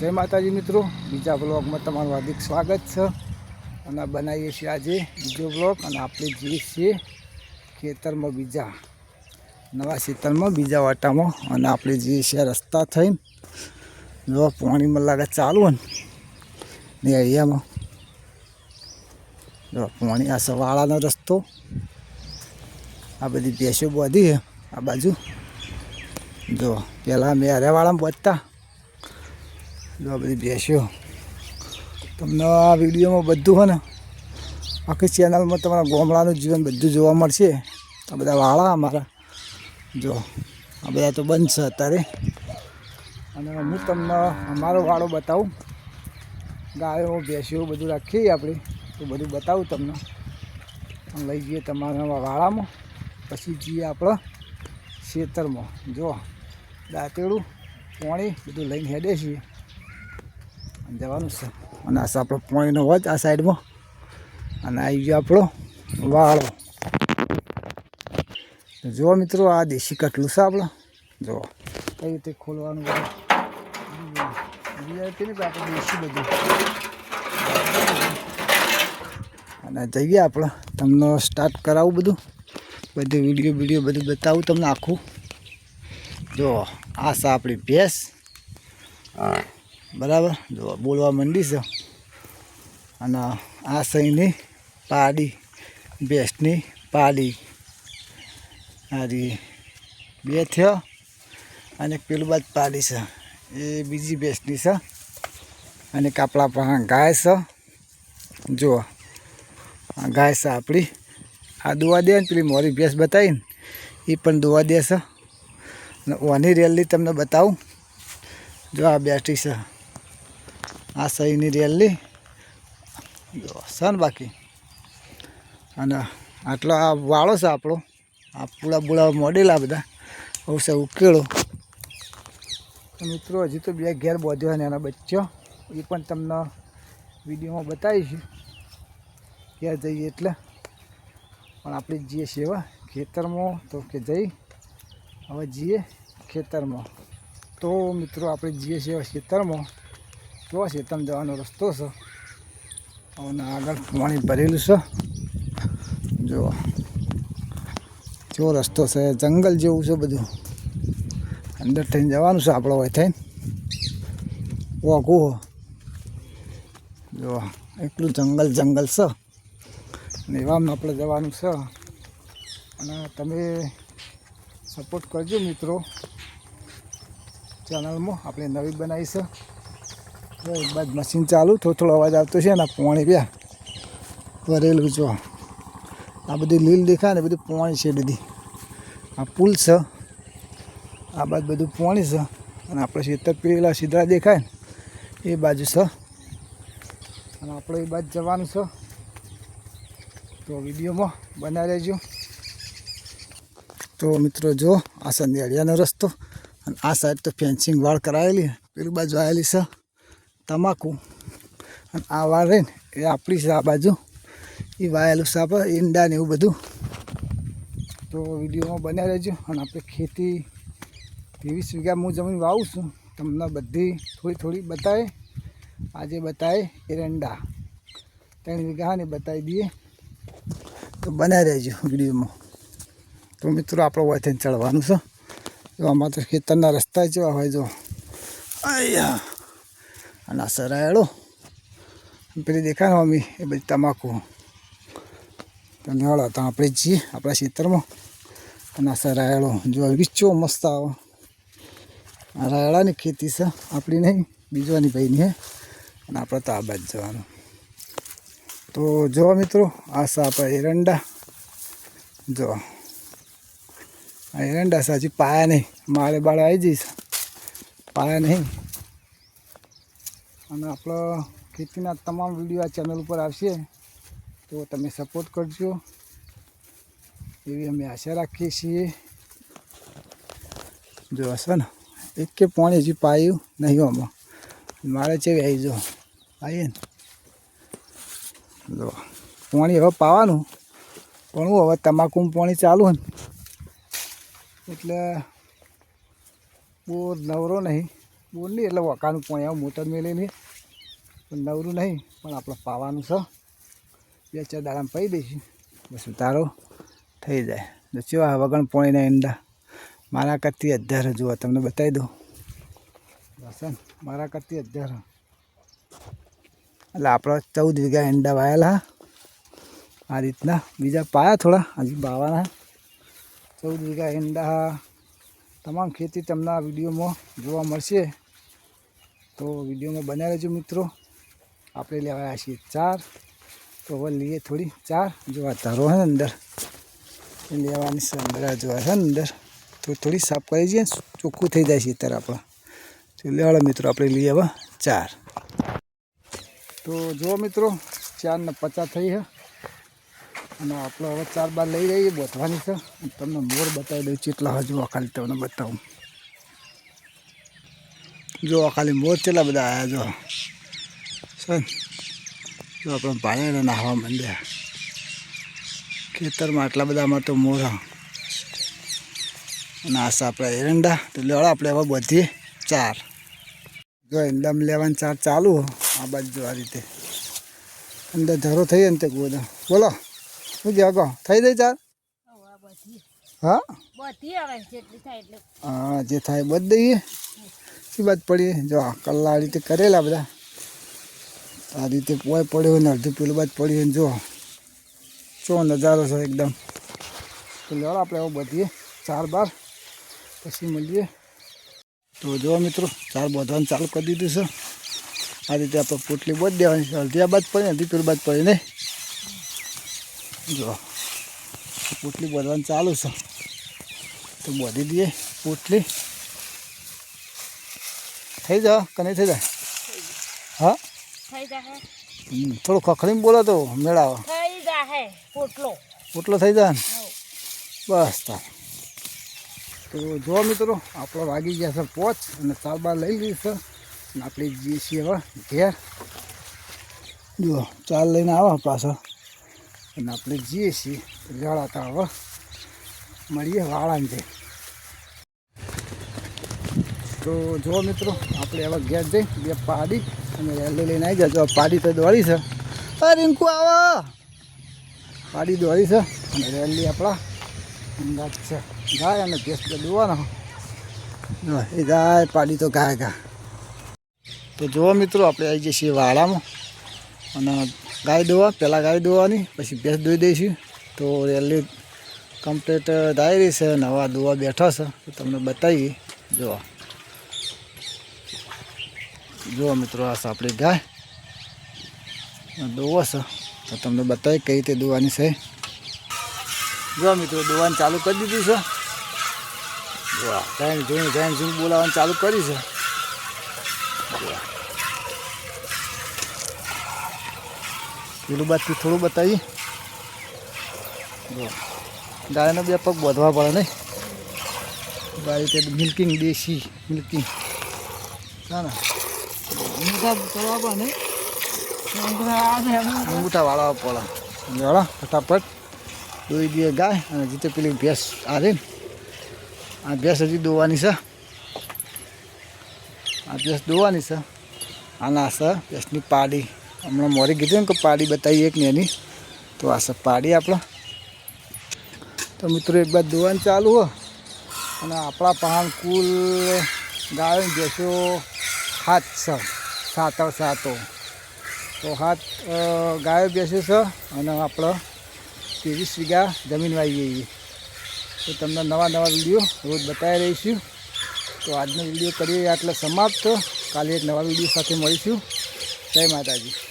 જય માતાજી મિત્રો. બીજા બ્લોગમાં તમારું હાર્દિક સ્વાગત છે. અને બનાવીએ છીએ આજે બીજો બ્લોગ અને આપણે જઈએ છીએ ખેતરમાં બીજા, નવા ખેતરમાં બીજા વાટામાં. અને આપણે જઈએ છીએ રસ્તા થઈને. જો પાણીમાં લાગે ચાલુ ને. એરિયામાં જો પાણી આ સવાળાનો રસ્તો. આ બધી ભેંસો બધી આ બાજુ. જો પહેલાં મેં હરેવાળામાં જો આ બધી ભેંસો તમને આ વિડીયોમાં બધું હોય ને, આખી ચેનલમાં તમારા ગામડાનું જીવન બધું જોવા મળશે. આ બધા વાળા અમારા. જો, આ બધા તો બંધ છે અત્યારે. અને હું તમને અમારો વાળો બતાવું. ગાયો, ભેંસીઓ બધું રાખીએ આપણે. તો બધું બતાવું તમને. લઈ જઈએ તમારા વાળામાં. પછી જઈએ આપણે ખેતરમાં. જો, દાંતેડું, પાણી બધું લઈને હેડે છીએ. જવાનું છે. અને આ આપણો પાણીનો વચ, આ સાઈડમાં અને આવી ગયો આપણો વાળો. જુઓ મિત્રો, આ દેશી કટલું છે આપણો. જુઓ. કઈ રીતે ખોલવાનું આપણે દેશી બધું. અને જઈએ આપણે. તમને સ્ટાર્ટ કરાવું બધું. બધું વીડિયો વીડિયો બધું બતાવું તમને આખું. જો આ છે આપણી ભેંસ. બરાબર? જો બોલવા માંડી છે અને આ સહીની પાડી, ભેંસની પાડી. હારી બે થયો અને પેલું બાદ પાડી છે એ બીજી ભેંસની છે. અને કાપડા પણ ગાય છે. જુઓ ગાય છે આપણી. આ દોવા દે ને પેલી મોરી ભેંસ બતાવીને. એ પણ દોવા દે છે. ઓની રેલી તમને બતાવું. જો આ બેઠી છે. આ સહીની રેલની સન બાકી. અને આટલો આ વાળો છે આપણો. આ પૂળા બુળા મોડેલા બધા. બહુ છે ઉકેળો. મિત્રો, હજી તો બે ઘેર બોધ્યો ને એના બચ્ચો. એ પણ તમને વિડીયોમાં બતાવીશું. ક્યાં જઈએ એટલે. પણ આપણે જઈએ હવે ખેતરમાં. તો કે જઈ. હવે જઈએ ખેતરમાં. તો મિત્રો, આપણે જઈએ છીએ હવે ખેતરમાં. તો ખેતરમાં જવાનો રસ્તો છે. અને આગળ પાણી ભરેલું છે. જો જો રસ્તો છે, જંગલ જેવું છે બધું. અંદર થઈને જવાનું છે આપણો હોય થઈને. ઓઘું જો, એટલું જંગલ જંગલ છે. અને એવામાં આપણે જવાનું છે. અને તમે સપોર્ટ કરજો મિત્રો. ચેનલમાં આપણે નવી બનાવી બાદ મશીન ચાલુ થોડો અવાજ આવતો છે ને, પાણી બે. ભરેલું જો. આ બધી લીલ દેખાય ને બધું પાણી છે બધી. આ પુલ છે. આ બાજુ બધું પાણી છે. અને આપણે ખેતર પેલા સીધા દેખાય ને, એ બાજુ છે. અને આપણે એ બાજુ જવાનું છે. તો વિડીયોમાં બનાવી લેજો તો મિત્રો જો, આ સંધ્યાળિયાનો રસ્તો, અને આ સાઈડ તો ફેન્સિંગ વાળ કરાયેલી પેલી બાજુ આવેલી છે. તમાકુ. અને આ વાળ રહે ને, એ આપણી આ બાજુ. એ વાયેલું સાપ ઈંડા ને એવું બધું. તો વિડીયોમાં બનાવી રહેજો. અને આપણે ખેતી ત્રેવીસ વીઘા હું જમીન વાવું છું. તમને બધી થોડી થોડી બતાવે આજે બતાવે એરંડા ત્રણ વીઘા ને બતાવી દઈએ. તો બનાવી રહેજો વિડીયોમાં. તો મિત્રો, આપણો વયથી ચડવાનું છે. જો આમાં તો ખેતરના રસ્તા જેવા હોય જો. અહીંયા અને આ સરાયડો પેલી દેખાય ને મમ્મી, એ બધી તમાકુ. તમે હળો તો આપણે જઈએ આપણા ખેતરમાં અને આ સરાયડો જો રીચો મસ્ત આવો. આ રાયડાની ખેતી છે, આપણી નહીં, બીજવાની ભાઈની હે. અને આપણે તો આ બાજ જવાનું. તો જો મિત્રો, આ છે આપણે એરંડા. જો, આ એરંડા સાચી પાયા નહીં. મારે બાળે આવી જઈશ. પાયા નહીં. અને આપણો ખેતીના તમામ વીડિયો આ ચેનલ ઉપર આવશે. તો તમે સપોર્ટ કરજો. એવી અમે આશા રાખીએ છીએ. જો હશે ને, એક કે પાણી હજી પાયું નહીં આમાં. મારે છે આવી જો. આવીએ ને. જો, પાણી હવે પાવાનું. પણ હું હવે તમાકુમાં પાણી ચાલુ ને. એટલે બહુ નવરો નહીં. બોર નહીં, એટલે વકાનું પાણી આવું મોટર મેળવી નહીં. પણ નવરું નહીં, પણ આપણે પાવાનું છે. બે ચાર દાડામાં પાઈ દઈશું. બસ ઉતારો, થઈ જાય. તો ચેવા વગણ પોણીના ઈંડા. મારા કરતી અધ્યાર જુઓ, તમને બતાવી દઉં. બસ મારા કરતી અધ્યાર. એટલે આપણા ચૌદ વીઘા ઈંડા વાયેલા. આ રીતના. બીજા પાયા થોડા, હજી બાવાના. ચૌદ વીઘા ઈંડા તમામ ખેતી તમને આ વિડીયોમાં જોવા મળશે. તો વિડીયોમાં બન્યા રહેજો મિત્રો. આપણે લેવા આવ્યા છીએ ચાર. તો હવે લઈએ થોડી ચાર. જોવા તારો હે અંદર. લેવાની છે અંદર જોવા છે અંદર. તો થોડી સાફ કરી જઈએ ચોખ્ખું થઈ જાય છે અત્યારે આપણે. તો લેવાડો મિત્રો, આપણે લઈએ હવે ચાર. તો જુઓ મિત્રો, ચાર ને પચાસ થઈ છે અને આપણે હવે ચાર બાર લઈ રહીએ બોથવાની છે. તમને મોર બતાવી દઉં કેટલા હજુ ખાલી તમને બતાવું. જો ખાલી મોર ચેટલા બધા આવ્યા જો જો આપણે પાણી નાહવા માંડ્યા. ખેતરમાં આટલા બધા અમારે તો મોરા અને આ આપણા એરંડા, તો લેવડા આપણે હવે બધી ચાર. જો એંડામાં લેવાની ચાર ચાલુ. આ બાજુ આ રીતે. અંદર ધરો થઈ ને તે ગોદા બોલો, શું જાગો થઈ જાય ચાર? હા? હા, જે થાય બધ દઈએ શું બાદ પડી? જો આ રીતે કરેલા બધા. આ રીતે પોય પડ્યો ને અડધું પેલું બાદ પડ્યું ને જો. ચો નજારો છે એકદમ. તો લેવડ આપણે હવે બધીએ ચાર બાર પછી મળીએ. તો જો મિત્રો ચાર બોધવાનું ચાલુ કરી દીધું છે. આ રીતે આપણે પોટલી બોધ દેવાની છે. અડધી આ બાદ પડી અડધી પેલું બાદ પડે નહીં જો પોટલી બોધવાનું ચાલુ છે. તો બોધી દઈએ પોટલી. થઈ જાવ કને થઈ જાય? હા? થઈ થોડું ખખડીને બોલો તો મેળાવો થઈ પોટલો. પોટલો થઈ જાય ને? બસ તાર. તો જો મિત્રો આપણે વાગી ગયા છે પોચ અને ચાર બાર લઈ લીધી છે. અને આપણે જઈએ છીએ હવે ઘેર. જુઓ ચાલ લઈને આવા પાછળ અને આપણે જઈએ છીએ જાળાતા હવે મળીએ વાળાને જઈ તો જો મિત્રો આપણે હવે ઘેર જઈ બે પાડી. અને રેલી લઈને આવી જાય જો પાડી તો દોડી છે. અરે રીંકુ આવો. પાડી દોડી છે. અને રેલી આપણા અંદાજ છે. ગાય અને ભેંસ તો દોવાનો. એ ગાય પાડી તો ગાય ગા. તો જુઓ મિત્રો, આપણે આવી જઈએ છીએ વાડામાં. અને ગાય દોવા પહેલાં ગાય દોવાની, પછી ભેંસ દોઈ દઈશું. તો રેલી કમ્પ્લીટ ડાયરી છે. નવા દોવા બેઠા છે. તો તમને બતાવીએ. જુઓ. જુઓ મિત્રો, આ આપણી ગાય. દોવો છે. તો તમને બતાવી કઈ રીતે દોવાની છે. જો મિત્રો, દોવાનું ચાલુ કરી દીધું છે. ટાઈમ જોઈને ટાઈમ જોઈને બોલાવવાનું ચાલુ કરી છે. પેલું બાદથી થોડું બતાવીએ. જો ગાયનો બે પગ બોધવા પડે નહીં. ગાય તે મિલ્કિંગ, દેશી મિલ્કિંગ. ના ના. મોટા કરવા પડે અંગૂઠા ફટાફટ. દોઈ દઈએ ગાય અને જીતે પેલી ભેંસ આવે. આ ભેંસ હજી દોવાની છે. આ ભેંસ દોવાની છે. આના છે, ભેંસની પાડી. હમણાં મોરી કીધું ને કે પાડી બતાવીએ એક ને એની. તો આ છે પાડી આપણે. તો મિત્રો, એક બાદ દોવાનું ચાલુ હો. અને આપણા પહાણ કુલ ગાયો ભેંસો સાત છે. સાતો સાતો. તો હાથ ગાયો બેસે છે અને આપણે ત્રેવીસ વીઘા જમીન વાવી જઈએ તો તમને નવા નવા વીડિયો રોજ બતાવી રહીશું તો આજનો વીડિયો કરીએ આટલે સમાપ્ત. કાલે એક નવા વીડિયો સાથે મળીશું. જય માતાજી.